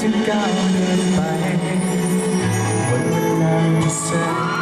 จะก้าวเดินไปบนเวลาที่แสน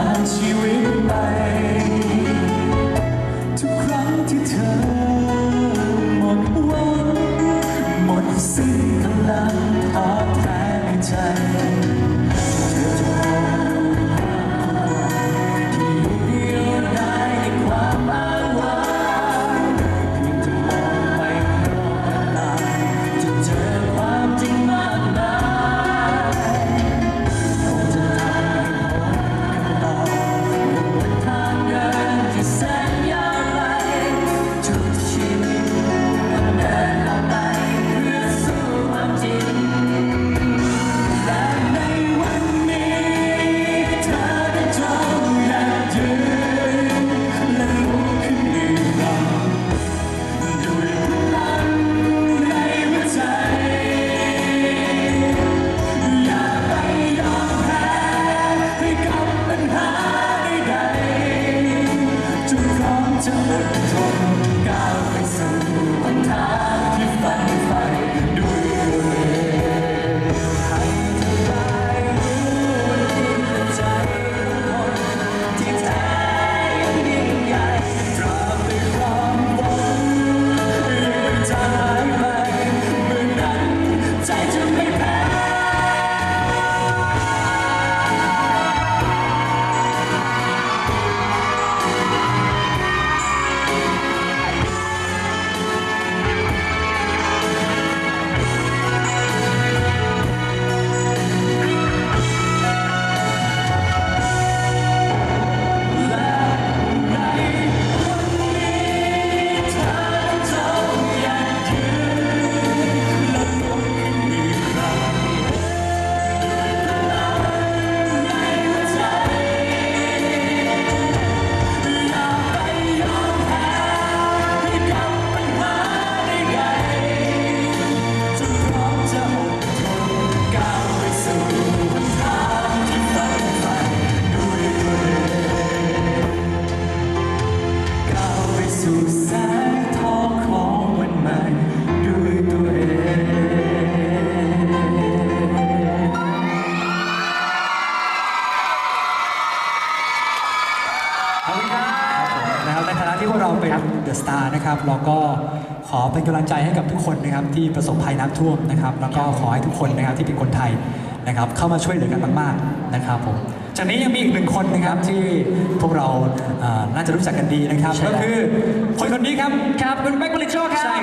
านชีวิตไป ทุกครั้งที่เธอหมดหวังหมดสิ้นกำลังท้อแท้ในใจ ดทนก้าวไปสู่ ขครับนะครับในฐานะที่พวกเราเป็นเดอะสตาร์นะครับเราก็ขอเป็นกำลังใจให้กับทุกคนนะครับที่ประสบภัยน้ำท่วมนะครับแล้วก็ขอให้ทุกคนนะครับที่เป็นคนไทยนะครับเข้ามาช่วยเหลือกันมากๆนะครับผมจากนี้ยังมีอีกหนึ่งคนนะครับที่พวกเราอ่าน่าจะรู้จักกันดีนะครับ ก็คือคนคนนี้ครับครับคุณแม็กบริจโอครับ